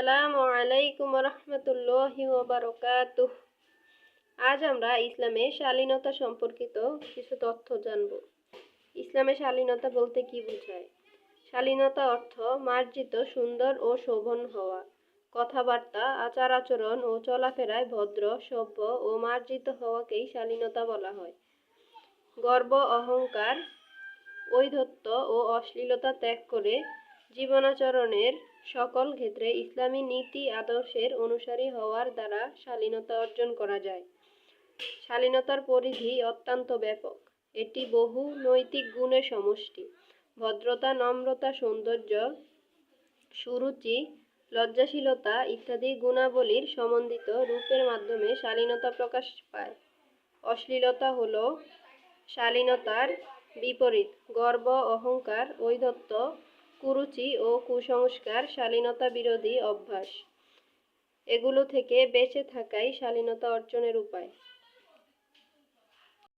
আসসালামু আলাইকুম রহমতুল্লাহি ওবারকাতুহ আজ আমরা ইসলামে শালীনতা সম্পর্কিত কিছু তথ্য জানব। ইসলামে শালীনতা বলতে কি বোঝায়? শালীনতা অর্থ মার্জিত, সুন্দর ও শোভন হওয়া। কথাবার্তা আচার আচরণ ও চলাফেরায় ভদ্র, সভ্য ও মার্জিত হওয়াকেই শালীনতা বলা হয়। গর্ব, অহংকার ঔদ্ধত্য ও অশ্লীলতা ত্যাগ করে জীবনাচরণের সকল ক্ষেত্রে ইসলামী নীতি আদর্শের অনুসারী হওয়ার দ্বারা শালীনতা অর্জন করা যায়। শালীনতার পরিধি অত্যন্ত ব্যাপক। এটি বহু নৈতিক গুণের সমষ্টি। ভদ্রতা, নম্রতা, সৌন্দর্য, সুরুচি, লজ্জাশীলতা ইত্যাদি গুণাবলীর সমন্বিত রূপের মাধ্যমে শালীনতা প্রকাশ পায়। অশ্লীলতা হল শালীনতার বিপরীত। গর্ব, অহংকার ঔদ্ধত্য কুরুচি ও কুসংস্কার শালীনতা বিরোধী অভ্যাস। এগুলো থেকে বেঁচে থাকাই শালীনতা অর্জনের উপায়।